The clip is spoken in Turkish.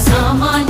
zaman